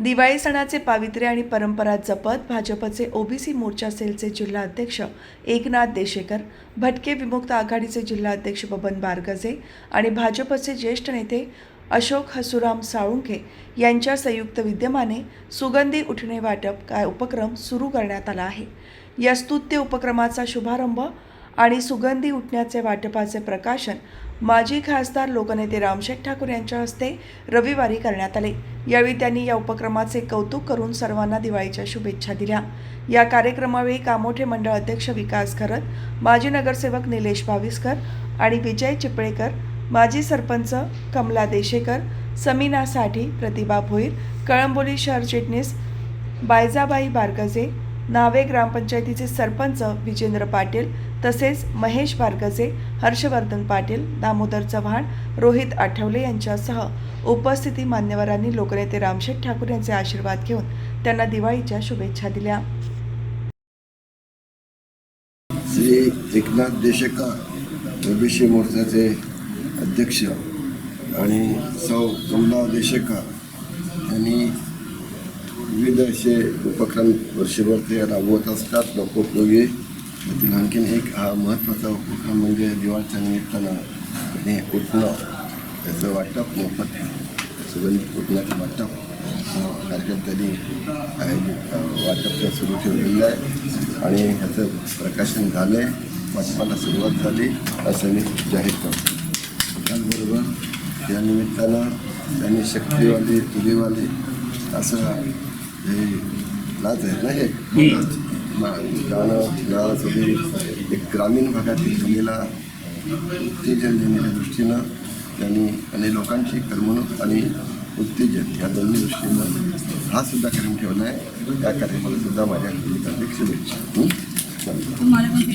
दिवाळी सणाचे पावित्र्य आणि परंपरा जपत भाजपचे ओबीसी मोर्चा सेलचे जिल्हा अध्यक्ष एकनाथ देशेकर भटके विमुक्त आघाडीचे जिल्हा अध्यक्ष बबन बारगजे आणि भाजपचे ज्येष्ठ नेते अशोक हसुराम साळुंखे यांच्या संयुक्त विद्यमाने सुगंधी उठणे वाटप काय उपक्रम सुरू करण्यात आला आहे. या स्तुत्य उपक्रमाचा शुभारंभ आणि सुगंधी उठण्याचे वाटपाचे प्रकाशन माजी खासदार लोकनेते रामशेठ ठाकूर यांच्या हस्ते रविवारी करण्यात आले. यावेळी त्यांनी या उपक्रमाचे कौतुक करून सर्वांना दिवाळीच्या शुभेच्छा दिल्या. या कार्यक्रमावेळी कामोठे मंडळ अध्यक्ष विकास खरत माजी नगरसेवक निलेश भाविसकर आणि विजय चिपळेकर माजी सरपंच कमला देशेकर समीना साठी प्रतिभा भोईर कळंबोली शहर चिटणीस बायजाबाई बारगजे नावे ग्रामपंचायतीचे सरपंच विजेंद्र पाटील तसेच महेश भार्गजे हर्षवर्धन पाटील दामोदर चव्हाण रोहित आठवले यांच्यासह उपस्थिती मान्यवरांनी लोकनेते रामशेठ ठाकूर यांचे आशीर्वाद घेऊन त्यांना दिवाळीच्या शुभेच्छा दिल्या. श्री एकनाथ देशेकर ओबीसी मोर्चाचे अध्यक्ष आणि सौ कमला देशेकर यांनी विविध असे उपक्रम वर्षभर ते राबवत असतात. लोकोपयोगी त्यातील आणखीन एक हा महत्त्वाचा उपक्रम म्हणजे दिवाळीच्या निमित्तानं हे उठणं. त्याचं वाटप मोफत सुगंधित उठण्याचं वाटप. कार्यक्रम त्यांनी आयोजित वाटप सुरू ठेवलेलं आहे. आणि ह्याचं प्रकाशन झालं आहे वाटपाला सुरुवात झाली. असं मी जाहीर करतो. त्याचबरोबर या निमित्तानं त्यांनी शक्तीवाली तुलीवाली असं नाच आहे. ना हे मा- गाणं गाण्यासाठी एक ग्रामीण भागातील मुलीला उत्तेजन देण्याच्या दृष्टीनं त्यांनी आणि लोकांची करमणूक आणि उत्तेजन या दोन्ही दृष्टीनं हा सुद्धा कार्यक्रम ठेवला आहे. त्या कार्यक्रमाला सुद्धा माझ्या शुभेच्छा. हं?